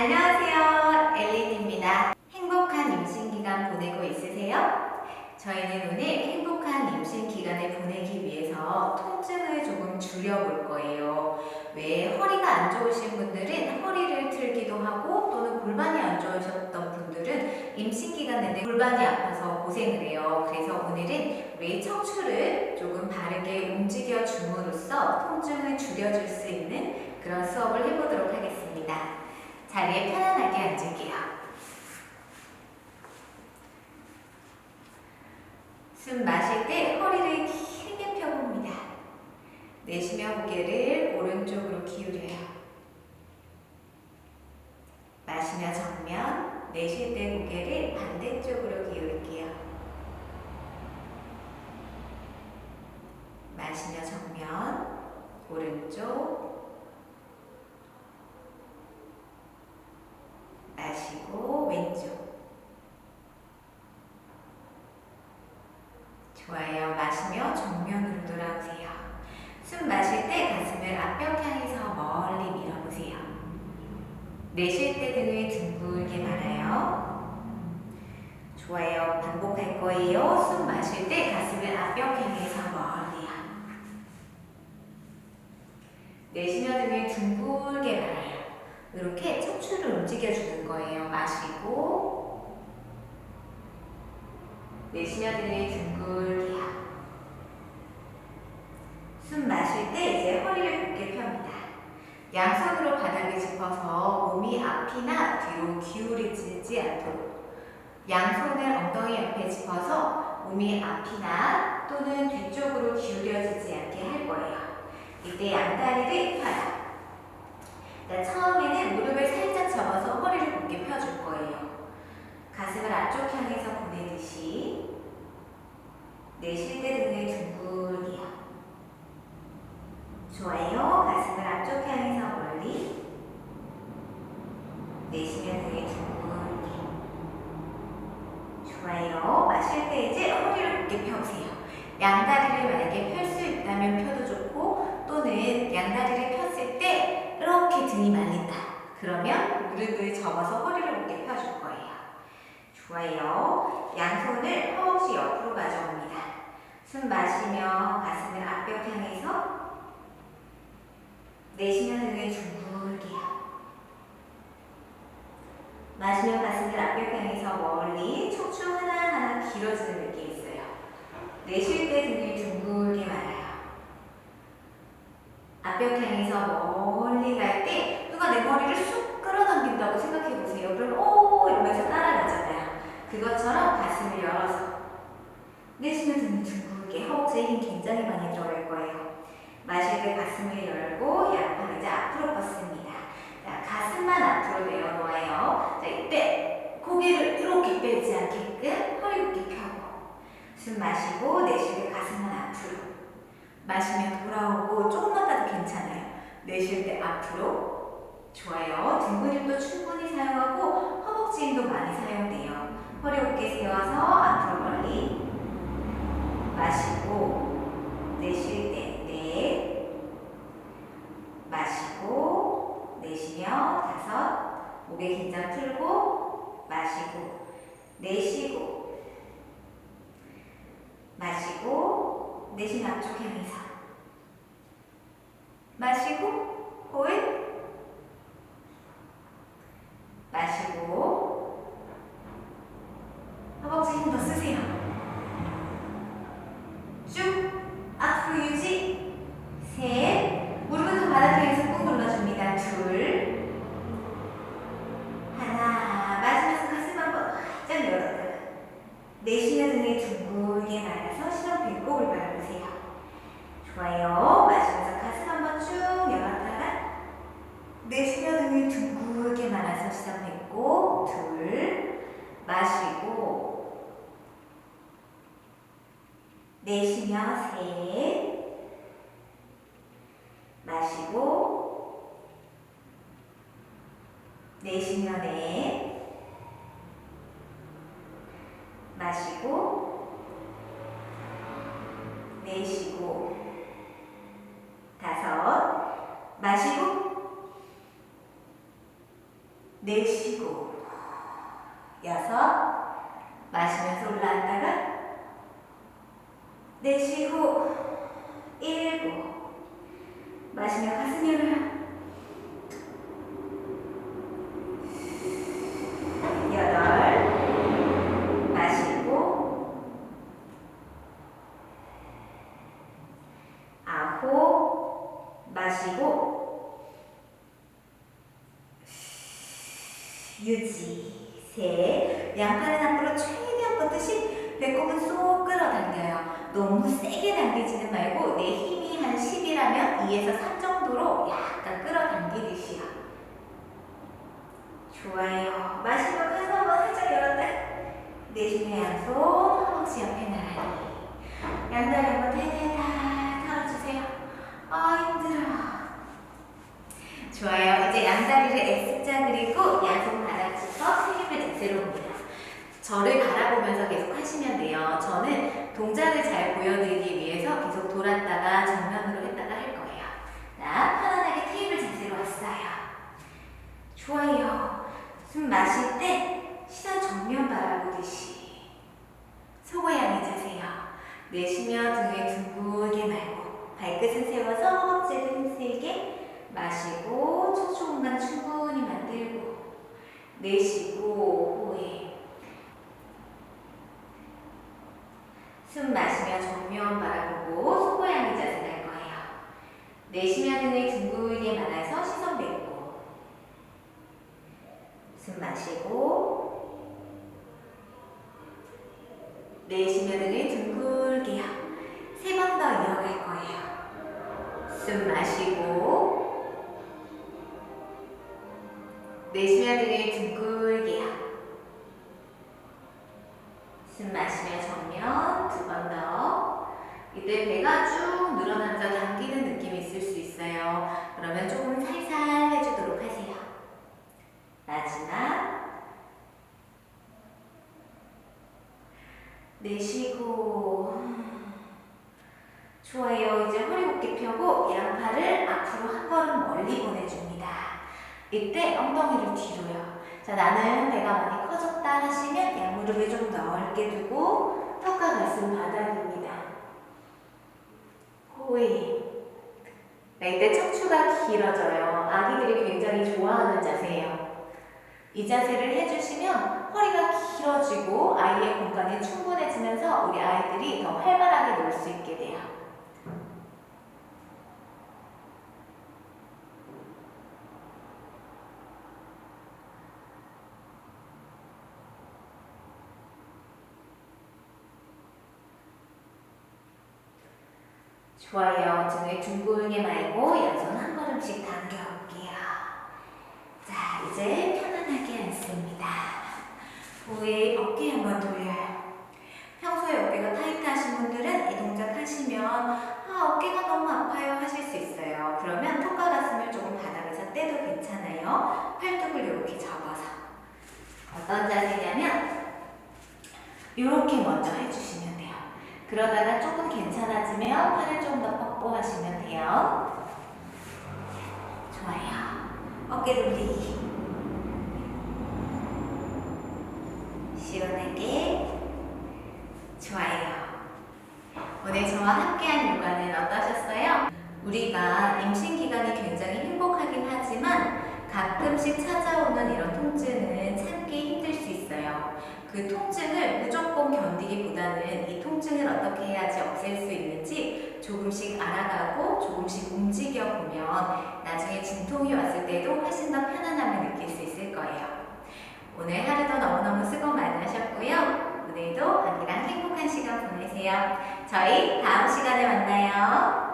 안녕하세요. 엘린입니다. 행복한 임신 기간 보내고 있으세요? 저희는 오늘 행복한 임신 기간을 보내기 위해서 통증을 조금 줄여볼 거예요. 왜 허리가 안 좋으신 분들은 허리를 틀기도 하고 또는 골반이 안 좋으셨던 분들은 임신 기간 내내 골반이 아파서 고생을 해요. 그래서 오늘은 우리 척추를 조금 바르게 움직여 줌으로써 통증을 줄여줄 수 있는 그런 수업을 해보도록 하겠습니다. 자리에 편안하게 앉을게요. 숨 마실 때 허리를 길게 펴봅니다. 내쉬며 고개를 오른쪽으로 기울여요. 마시며 정면, 내쉴 때 고개를 반대쪽으로 기울일게요. 마시며 정면, 오른쪽, 마시고 왼쪽. 좋아요. 마시며 정면으로 돌아오세요. 숨 마실 때 가슴을 앞벽 향해서 멀리 밀어보세요. 내쉴 때 등을 둥글게 말아요. 좋아요. 반복할 거예요. 숨 마실 때 가슴을 앞벽 향해서 멀리요. 내쉬며 등을 둥글게 말아요. 이렇게 척추를 움직여주는 거예요. 마시고 내쉬며 등을 둥글게요. 숨 마실 때 이제 허리를 곧게 펴니다. 양손으로 바닥을 짚어서 몸이 앞이나 뒤로 기울이지 않도록 양손을 엉덩이 옆에 짚어서 몸이 앞이나 또는 뒤쪽으로 기울여지지 않게 할 거예요. 이때 양다리를 펴요. 자, 처음에는 무릎을 살짝 접어서 허리를 곧게 펴줄 거예요. 가슴을 앞쪽 향해서 보내듯이 내쉴 때 등을 둥글게요. 좋아요. 가슴을 앞쪽 향해서 멀리 내쉬면 등을 둥글게 마실 때 이제 허리를 곧게 펴보세요. 양다리를 만약에 펼 수 있다면 펴도 좋고 또는 양다리를 폈을 때 이렇게 등이 말린다. 그러면 무릎을 접어서 허리를 곧게 펴줄 거예요. 좋아요. 양손을 허벅지 옆으로 가져옵니다. 숨 마시며 가슴을 앞벽 향해서 내쉬며 등을 둥글게 요. 마시며 가슴을 앞벽 향해서 멀리 척추 하나하나 길어지는 느낌이 있어요. 내쉴 때 등을 둥글게 말아요. 앞벽 향해서 멀리 갈 때 누가 내 머리를 쑥 끌어당긴다고 생각해 보세요. 그럼 오 이러면서 따라가잖아요. 그것처럼 가슴을 열어서 내쉬면 등을 둥글게 허벅지에 힘 굉장히 많이 들어갈 거예요. 마실 때 가슴을 열고 양팔 이제 앞으로 뻗습니다. 자, 가슴만 앞으로 내려놓아요. 자, 이때 고개를 이렇게 빼지 않게끔 허리 높게 펴고 숨 마시고 내쉴 때 가슴만 앞으로 마시면 돌아오고 조금만 따도 괜찮아요. 내쉴 때 앞으로 좋아요. 등 근육도 충분히 사용하고 허벅지 힘도 많이 사용돼요. 허리 어깨 세워서 앞으로 멀리 마시고 내쉴 때 넷, 마시고 내쉬며 다섯, 목에 긴장 풀고 마시고 내쉬고 마시고 내쉬 앞쪽 향해서 마시고 호흡 마시고 허벅지 힘 더 쓰세요. 쭉 앞으로 유지 셋 무릎은 더 바닥 향해서 꾹 눌러줍니다. 둘 하나 마시면서 가슴 한번 활짝 열었다가 내쉬는 등에 둥글게 말아서 시선 배꼽을 바라보세요. 좋아요. 마시면서 가슴 한번 쭉 열었다가 내쉬는 등을 둥글게 말아서 시선 배꼽 둘 마시고 내쉬며 셋 마시고 내쉬며 넷 마시고 내쉬고 다섯. 마시고 내쉬고 여섯. 마시면서 올라왔다가 내쉬고 일곱. 마시며 가슴 열어요 여덟. 마시고 아홉. 마시고 유지 셋 양팔은 앞으로 최대한 뻗듯이 배꼽은 쏙 끌어당겨요 너무 세게 당기지는 말고 내 힘이 한 10이라면 2에서 3 정도로 약간 끌어당기듯이요 좋아요 마시고 가서 한번 살짝 열었다 내쉬며 양손 허벅지 옆에 나란히 양다리 한번 대대다 털어주세요 아 힘들어 좋아요. 이제 양다리를 X자 그리고 양손 바닥부터 세립을 자세로 옵니다. 저를 바라보면서 계속 하시면 돼요. 저는 동작을 잘 보여드리기 위해서 계속 돌았다가 정면으로 했다가 할 거예요. 자, 편안하게 테이블 자세로 왔어요. 좋아요. 숨 마실 때 시선 정면 바라보듯이 향해 자세요. 내쉬며 등을 둥글게 말고 발끝은 세워서 허벅지를 힘세게 마시고 척추 공간 충분히 만들고 내쉬고 호흡 숨 마시며 정면 바라보고 향해 자세 갈 거예요. 내쉬며 등을 둥글게 말아서 시선 뱉고 숨 마시고 내쉬며 등을 둥글게요. 세 번 더 이어갈 거예요. 숨 마시고 내쉬며 등을 둥글게요. 숨 마시며 정면 두 번 더. 이때 배가 쭉 늘어나면서 당기는 느낌이 있을 수 있어요. 그러면 조금 살살 해주도록 하세요. 마지막. 내쉬고. 좋아요. 이제 허리 곧게 펴고 양팔을 앞으로 한 걸음 멀리 보내줍니다. 이때 엉덩이를 뒤로요. 자, 나는 배가 많이 커졌다 하시면 양무릎을 좀 넓게 두고 가슴 바닥입니다. 호흡. 네, 이때 척추가 길어져요. 아기들이 굉장히 좋아하는 자세예요. 이 자세를 해주시면 허리가 길어지고 아이의 공간이 충분해지면서 우리 아이들이 더 활발하게 놀 수 있게 돼요. 좋아요. 등을 둥글게 말고 양손 한 걸음씩 당겨올게요. 자, 이제 편안하게 앉습니다. 후에 어깨 한번 돌려요. 평소에 어깨가 타이트하신 분들은 이 동작 하시면 아, 어깨가 너무 아파요 하실 수 있어요. 그러면 턱과 가슴을 조금 바닥에서 떼도 괜찮아요. 팔뚝을 이렇게 접어서 어떤 자세냐면 이렇게 먼저 해주시면. 그러다가 조금 괜찮아지면 팔을 좀더 뻗고하시면 돼요. 좋아요. 어깨 돌리기. 시원하게. 좋아요. 오늘 저와 함께한 요가는 어떠셨어요? 우리가 임신 기간이 굉장히 행복하긴 하지만 가끔씩 찾아오는 이런 통증은 참기 힘들 수 있어요. 그 통증을 무조건 견디기보다는 이 통증을 어떻게 해야지 없앨 수 있는지 조금씩 알아가고 조금씩 움직여 보면 나중에 진통이 왔을 때도 훨씬 더 편안함을 느낄 수 있을 거예요. 오늘 하루도 너무너무 수고 많으셨고요. 오늘도 아기랑 행복한 시간 보내세요. 저희 다음 시간에 만나요.